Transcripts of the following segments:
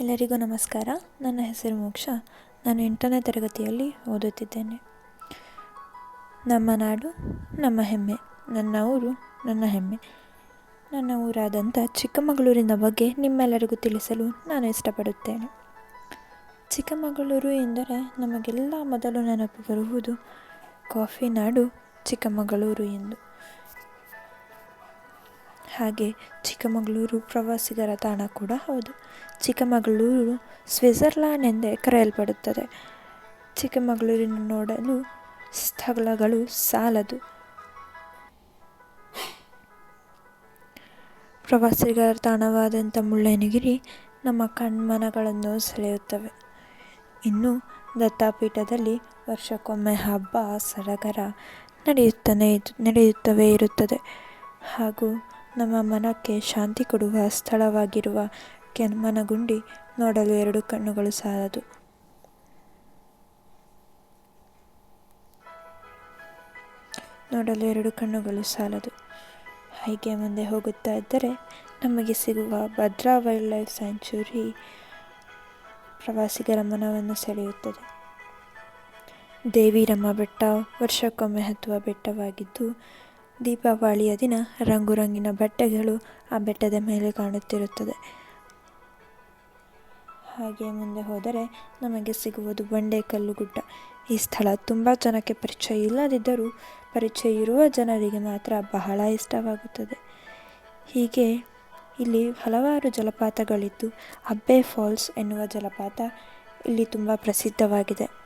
ಎಲ್ಲರಿಗೂ ನಮಸ್ಕಾರ. ನನ್ನ ಹೆಸರು ಮೋಕ್ಷ. ನಾನು ಎಂಟನೇ ತರಗತಿಯಲ್ಲಿ ಓದುತ್ತಿದ್ದೇನೆ. ನಮ್ಮ ನಾಡು, ನಮ್ಮ ಹೆಮ್ಮೆ. ನನ್ನ ಊರು, ನನ್ನ ಹೆಮ್ಮೆ. ನನ್ನ ಊರಾದಂಥ ಚಿಕ್ಕಮಗಳೂರಿನ ಬಗ್ಗೆ ನಿಮ್ಮೆಲ್ಲರಿಗೂ ತಿಳಿಸಲು ನಾನು ಇಷ್ಟಪಡುತ್ತೇನೆ. ಚಿಕ್ಕಮಗಳೂರು ಎಂದರೆ ನಮಗೆಲ್ಲ ಮೊದಲು ನೆನಪು ಬರುವುದು ಕಾಫಿ ನಾಡು ಚಿಕ್ಕಮಗಳೂರು ಎಂದು. ಹಾಗೆ ಚಿಕ್ಕಮಗಳೂರು ಪ್ರವಾಸಿಗರ ತಾಣ ಕೂಡ ಹೌದು. ಚಿಕ್ಕಮಗಳೂರು ಸ್ವಿಝರ್ಲ್ಯಾಂಡ್ ಎಂದೇ ಕರೆಯಲ್ಪಡುತ್ತದೆ. ಚಿಕ್ಕಮಗಳೂರಿನ ನೋಡಲು ಸ್ಥಳಗಳು ಸಾಲದು. ಪ್ರವಾಸಿಗರ ತಾಣವಾದಂಥ ಮುಳ್ಳಯ್ಯನಗಿರಿ ನಮ್ಮ ಕಣ್ಮನಗಳನ್ನು ಸೆಳೆಯುತ್ತವೆ. ಇನ್ನು ದತ್ತಾಪೀಠದಲ್ಲಿ ವರ್ಷಕ್ಕೊಮ್ಮೆ ಹಬ್ಬ, ಸಡಗರ ನಡೆಯುತ್ತಲೇ ನಡೆಯುತ್ತವೇ ಇರುತ್ತದೆ. ಹಾಗೂ ನಮ್ಮ ಮನಕ್ಕೆ ಶಾಂತಿ ಕೊಡುವ ಸ್ಥಳವಾಗಿರುವ ಕೆಮ್ಮನಗುಂಡಿ ನೋಡಲು ಎರಡು ಕಣ್ಣುಗಳು ಸಾಲದು. ನೋಡಲು ಎರಡು ಕಣ್ಣುಗಳು ಸಾಲದು. ಹೀಗೆ ಮುಂದೆ ಹೋಗುತ್ತಾ ಇದ್ದರೆ ನಮಗೆ ಸಿಗುವ ಭದ್ರಾ ವೈಲ್ಡ್ ಲೈಫ್ ಸ್ಯಾಂಚುರಿ ಪ್ರವಾಸಿಗರ ಮನವನ್ನು ಸೆಳೆಯುತ್ತದೆ. ದೇವಿರಮ್ಮ ಬೆಟ್ಟ ವರ್ಷಕ್ಕೊಮ್ಮೆ ಹತ್ತುವ ಬೆಟ್ಟವಾಗಿದ್ದು ದೀಪಾವಳಿಯ ದಿನ ರಂಗು ರಂಗಿನ ಬಟ್ಟೆಗಳು ಆ ಬೆಟ್ಟದ ಮೇಲೆ ಕಾಣುತ್ತಿರುತ್ತದೆ. ಹಾಗೆ ಮುಂದೆ ಹೋದರೆ ನಮಗೆ ಸಿಗುವುದು ಬಂಡೆಕಲ್ಲು ಗುಡ್ಡ ಈ ಸ್ಥಳ ತುಂಬ ಜನಕ್ಕೆ ಪರಿಚಯ ಇಲ್ಲದಿದ್ದರೂ ಪರಿಚಯ ಇರುವ ಜನರಿಗೆ ಮಾತ್ರ ಬಹಳ ಇಷ್ಟವಾಗುತ್ತದೆ. ಹೀಗೆ ಇಲ್ಲಿ ಹಲವಾರು ಜಲಪಾತಗಳಿದ್ದು, ಅಬ್ಬೆ ಫಾಲ್ಸ್ ಎನ್ನುವ ಜಲಪಾತ ಇಲ್ಲಿ ತುಂಬ ಪ್ರಸಿದ್ಧವಾಗಿದೆ.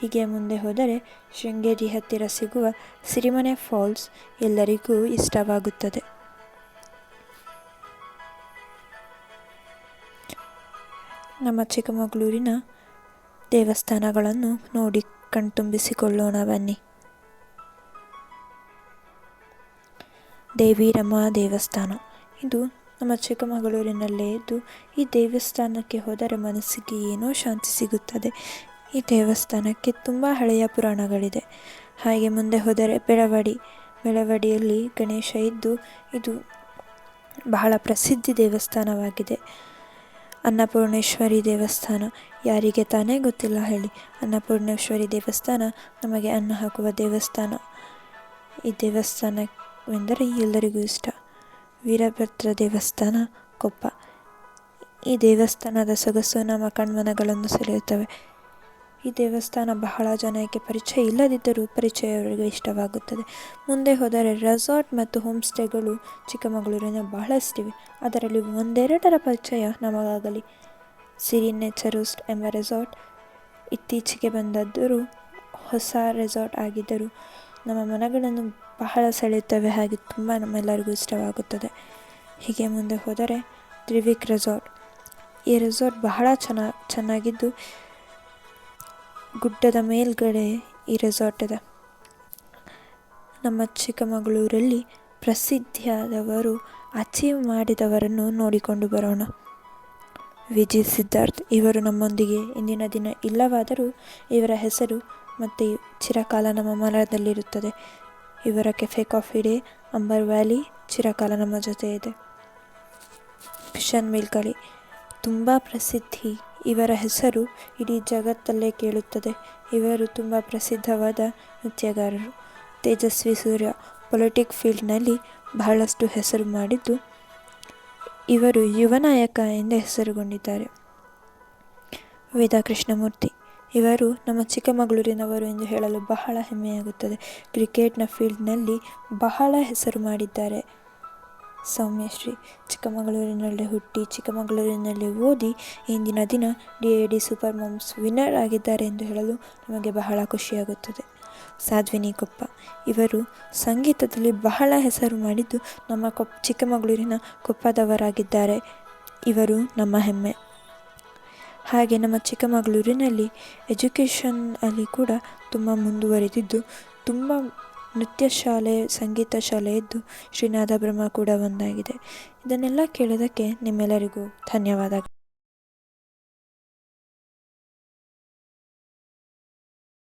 ಹೀಗೆ ಮುಂದೆ ಹೋದರೆ ಶೃಂಗೇರಿ ಹತ್ತಿರ ಸಿಗುವ ಸಿರಿಮನೆ ಫಾಲ್ಸ್ ಎಲ್ಲರಿಗೂ ಇಷ್ಟವಾಗುತ್ತದೆ. ನಮ್ಮ ಚಿಕ್ಕಮಗಳೂರಿನ ದೇವಸ್ಥಾನಗಳನ್ನು ನೋಡಿ ಕಣ್ತುಂಬಿಸಿಕೊಳ್ಳೋಣ ಬನ್ನಿ. ದೇವಿರಮ್ಮ ದೇವಸ್ಥಾನ. ಇದು ನಮ್ಮ ಚಿಕ್ಕಮಗಳೂರಿನಲ್ಲೇ ಇದ್ದು ಈ ದೇವಸ್ಥಾನಕ್ಕೆ ಹೋದರೆ ಮನಸ್ಸಿಗೆ ಏನೋ ಶಾಂತಿ ಸಿಗುತ್ತದೆ. ಈ ದೇವಸ್ಥಾನಕ್ಕೆ ತುಂಬ ಹಳೆಯ ಪುರಾಣಗಳಿದೆ. ಹಾಗೆ ಮುಂದೆ ಹೋದರೆ ಬೆಳವಡಿ. ಬೆಳವಡಿಯಲ್ಲಿ ಗಣೇಶ ಇದ್ದು, ಇದು ಬಹಳ ಪ್ರಸಿದ್ಧಿ ದೇವಸ್ಥಾನವಾಗಿದೆ. ಅನ್ನಪೂರ್ಣೇಶ್ವರಿ ದೇವಸ್ಥಾನ. ಯಾರಿಗೆ ತಾನೇ ಗೊತ್ತಿಲ್ಲ ಹೇಳಿ. ಅನ್ನಪೂರ್ಣೇಶ್ವರಿ ದೇವಸ್ಥಾನ ನಮಗೆ ಅನ್ನ ಹಾಕುವ ದೇವಸ್ಥಾನ. ಈ ದೇವಸ್ಥಾನವೆಂದರೆ ಎಲ್ಲರಿಗೂ ಇಷ್ಟ. ವೀರಭದ್ರ ದೇವಸ್ಥಾನ, ಕೊಪ್ಪ. ಈ ದೇವಸ್ಥಾನದ ಸೊಗಸು ನಮ್ಮ ಕಣ್ಮನಗಳನ್ನು ಸೆಳೆಯುತ್ತವೆ. ಈ ದೇವಸ್ಥಾನ ಬಹಳ ಜನಕ್ಕೆ ಪರಿಚಯ ಇಲ್ಲದಿದ್ದರೂ ಪರಿಚಯವರಿಗೆ ಇಷ್ಟವಾಗುತ್ತದೆ. ಮುಂದೆ ಹೋದರೆ ರೆಸಾರ್ಟ್ ಮತ್ತು ಹೋಮ್ ಸ್ಟೇಗಳು ಚಿಕ್ಕಮಗಳೂರಿನ ಬಹಳಷ್ಟಿವೆ. ಅದರಲ್ಲಿ ಒಂದೆರಡರ ಪರಿಚಯ ನಮಗಾಗಲಿ. ಸಿರಿ ನೇಚರುಸ್ಟ್ ಎಂಬ ರೆಸಾರ್ಟ್ ಇತ್ತೀಚೆಗೆ ಬಂದದ್ದರೂ ಹೊಸ ರೆಸಾರ್ಟ್ ಆಗಿದ್ದರೂ ನಮ್ಮ ಮನಗಳನ್ನು ಬಹಳ ಸೆಳೆಯುತ್ತವೆ ಹಾಗೆ ತುಂಬ ನಮ್ಮೆಲ್ಲರಿಗೂ ಇಷ್ಟವಾಗುತ್ತದೆ. ಹೀಗೆ ಮುಂದೆ ಹೋದರೆ ತ್ರಿವಿಕ್ ರೆಸಾರ್ಟ್ ಈ ರೆಸಾರ್ಟ್ ಬಹಳ ಚೆನ್ನ, ಚೆನ್ನಾಗಿದ್ದು ಗುಡ್ಡದ ಮೇಲ್ಗಡೆ ಈ ರೆಸಾರ್ಟ್ ಇದೆ. ನಮ್ಮ ಚಿಕ್ಕಮಗಳೂರಲ್ಲಿ ಪ್ರಸಿದ್ಧಿಯಾದವರು ಅಚೀವ್ ಮಾಡಿದವರನ್ನು ನೋಡಿಕೊಂಡು ಬರೋಣ. ವಿಜಯ್ ಸಿದ್ಧಾರ್ಥ್ ಇವರು ನಮ್ಮೊಂದಿಗೆ ಇಂದಿನ ದಿನ ಇಲ್ಲವಾದರೂ ಇವರ ಹೆಸರು ಮತ್ತು ಚಿರಕಾಲ ನಮ್ಮ ಮನದಲ್ಲಿರುತ್ತದೆ. ಇವರ Cafe Coffee Day, Amber Valley, ಚಿರಕಾಲ ನಮ್ಮ ಜೊತೆ ಇದೆ ಕಿಶನ್ ಮಿಲ್ಕಳಿ ತುಂಬ ಪ್ರಸಿದ್ಧಿ ಇವರ ಹೆಸರು ಇಡೀ ಜಗತ್ತಲ್ಲೇ ಕೇಳುತ್ತದೆ. ಇವರು ತುಂಬ ಪ್ರಸಿದ್ಧವಾದ ನೃತ್ಯಗಾರರು. ತೇಜಸ್ವಿ ಸೂರ್ಯ ಪೊಲಿಟಿಕ್ ಫೀಲ್ಡ್ನಲ್ಲಿ ಬಹಳಷ್ಟು ಹೆಸರು ಮಾಡಿದ್ದು, ಇವರು ಯುವ ನಾಯಕ ಎಂದು ಹೆಸರುಗೊಂಡಿದ್ದಾರೆ. ವೇದಾ ಕೃಷ್ಣಮೂರ್ತಿ ಇವರು ನಮ್ಮ ಚಿಕ್ಕಮಗಳೂರಿನವರು ಎಂದು ಹೇಳಲು ಬಹಳ ಹೆಮ್ಮೆಯಾಗುತ್ತದೆ. ಕ್ರಿಕೆಟ್ನ ಫೀಲ್ಡ್ನಲ್ಲಿ ಬಹಳ ಹೆಸರು ಮಾಡಿದ್ದಾರೆ. ಸೌಮ್ಯಶ್ರೀ, ಚಿಕ್ಕಮಗಳೂರಿನಲ್ಲಿ ಹುಟ್ಟಿ, ಚಿಕ್ಕಮಗಳೂರಿನಲ್ಲಿ ಓದಿ, ಇಂದಿನ ದಿನ D A D super moms winner ಆಗಿದ್ದಾರೆ ಎಂದು ಹೇಳಲು ನಮಗೆ ಬಹಳ ಖುಷಿಯಾಗುತ್ತದೆ. ಸಾಧ್ವಿನಿ ಕೊಪ್ಪ, ಇವರು ಸಂಗೀತದಲ್ಲಿ ಬಹಳ ಹೆಸರು ಮಾಡಿದ್ದು ನಮ್ಮ ಕೊಪ್, ಚಿಕ್ಕಮಗಳೂರಿನ ಕೊಪ್ಪದವರಾಗಿದ್ದಾರೆ. ಇವರು ನಮ್ಮ ಹೆಮ್ಮೆ. ಹಾಗೆ ನಮ್ಮ ಚಿಕ್ಕಮಗಳೂರಿನಲ್ಲಿ ಎಜುಕೇಷನ್ ಅಲ್ಲಿ ಕೂಡ ತುಂಬ ಮುಂದುವರೆದಿದ್ದು, ತುಂಬ ನೃತ್ಯ ಶಾಲೆ ಸಂಗೀತ ಶಾಲೆ ಇದ್ದು ಶ್ರೀನಾಥ ಬ್ರಹ್ಮ ಕೂಡ ಒಂದಾಗಿದೆ. ಇದನ್ನೆಲ್ಲ ಕೇಳೋದಕ್ಕೆ ನಿಮ್ಮೆಲ್ಲರಿಗೂ ಧನ್ಯವಾದಗಳು.